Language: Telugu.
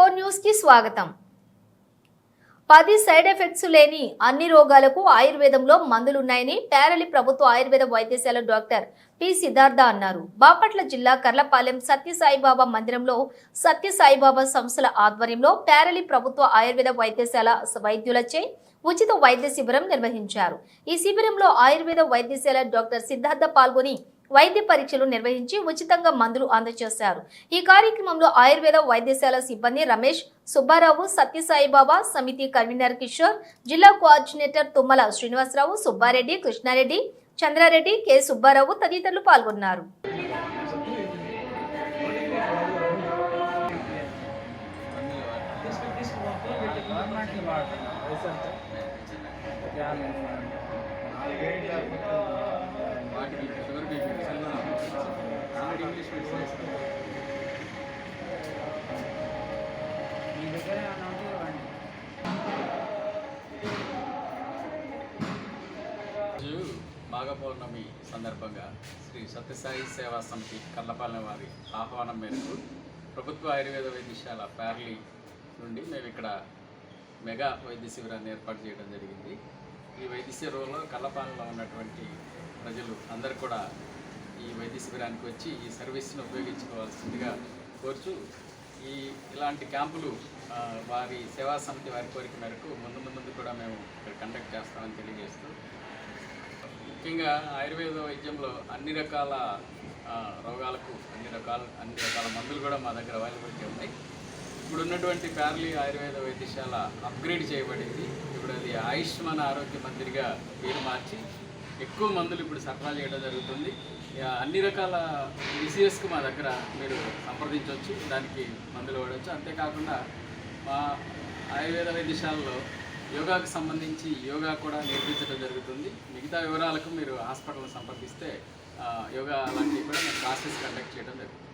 స్వాగతం. పది సైడ్ ఎఫెక్ట్స్ లేని అన్ని రోగాలకు ఆయుర్వేదంలో మందులున్నాయని పేరలి ప్రభుత్వ ఆయుర్వేద వైద్యశాల డాక్టర్ పి సిద్ధార్థ అన్నారు. బాపట్ల జిల్లా కర్లపాలెం సత్యసాయిబాబా మందిరంలో సత్యసాయిబాబా సంస్థల ఆధ్వర్యంలో పేరలి ప్రభుత్వ ఆయుర్వేద వైద్యశాల వైద్యులచే ఉచిత వైద్య శిబిరం నిర్వహించారు. ఈ శిబిరంలో ఆయుర్వేద వైద్యశాల డాక్టర్ సిద్ధార్థ పాల్గొని వైద్య పరీక్షలు నిర్వహించి ఉచితంగా మందులు అందజేశారు. ఈ కార్యక్రమంలో ఆయుర్వేద వైద్యశాల సిబ్బంది రమేష్ సుబ్బారావు సత్యసాయిబాబా సమితి కన్వీనర్ కిషోర్ జిల్లా కోఆర్డినేటర్ తుమ్మల శ్రీనివాసరావు సుబ్బారెడ్డి కృష్ణారెడ్డి చంద్రారెడ్డి కె. సుబ్బారావు తదితరులు పాల్గొన్నారు. రోజు మాఘ పౌర్ణమి సందర్భంగా శ్రీ సత్యసాయి సేవా సమితి కర్లపాలెం వారి ఆహ్వానం మేరకు ప్రభుత్వ ఆయుర్వేద వైద్యశాల ప్యార్లీ నుండి మేము ఇక్కడ మెగా వైద్య శిబిరాన్ని ఏర్పాటు చేయడం జరిగింది. ఈ వైద్య శిబిరంలో కర్లపాలెంలో ఉన్నటువంటి ప్రజలు అందరు కూడా శిబిరానికి వచ్చి ఈ సర్వీస్ను ఉపయోగించుకోవాల్సిందిగా కోరుచు ఈ ఇలాంటి క్యాంపులు వారి సేవా సమితి వారి కోరిక మేరకు ముందు ముందు కూడా మేము ఇక్కడ కండక్ట్ చేస్తామని తెలియజేస్తూ ముఖ్యంగా ఆయుర్వేద వైద్యంలో అన్ని రకాల రోగాలకు అన్ని రకాల అన్ని రకాల మందులు కూడా మా దగ్గర అవైలబిలిటీ ఉన్నాయి. ఇప్పుడు ఉన్నటువంటి ప్యారలీ ఆయుర్వేద వైద్యశాల అప్గ్రేడ్ చేయబడింది. ఇప్పుడు అది ఆయుష్మాన్ ఆరోగ్య మందిరిగా పేరు మార్చి ఎక్కువ మందులు ఇప్పుడు సరఫరా చేయడం జరుగుతుంది. ఇక అన్ని రకాల డిసీజెస్కి మా దగ్గర మీరు సంప్రదించవచ్చు దానికి మందులు వాడవచ్చు. అంతేకాకుండా మా ఆయుర్వేద వైద్యశాలలో యోగాకు సంబంధించి యోగా కూడా నేర్పించడం జరుగుతుంది. మిగతా వివరాలకు మీరు హాస్పిటల్ సంప్రదిస్తే యోగా అలాంటివి కూడా మేము క్లాసెస్ కండక్ట్ చేయడం జరుగుతుంది.